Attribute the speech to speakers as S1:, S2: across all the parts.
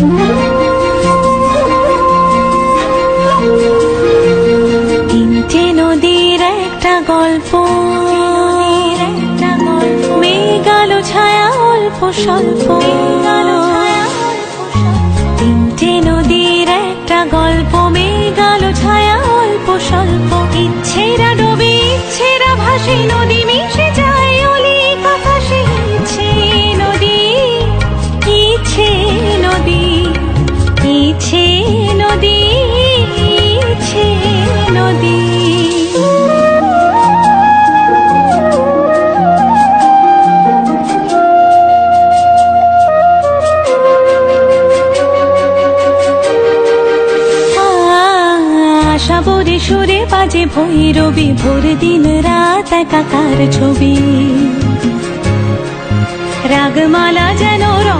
S1: তিনটে নদীর একটা গল্প। মেঘালো ছায়া অল্প স্বল্প। তিনটে নদীর একটা গল্প। মেঘালো ছায়া অল্প স্বল্প। ইচ্ছেরা নদী আশাবরে সুরে বাজে ভৈরবী ভোর দিন রাত একাকার ছবি। রাগমালা যেন রং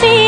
S1: be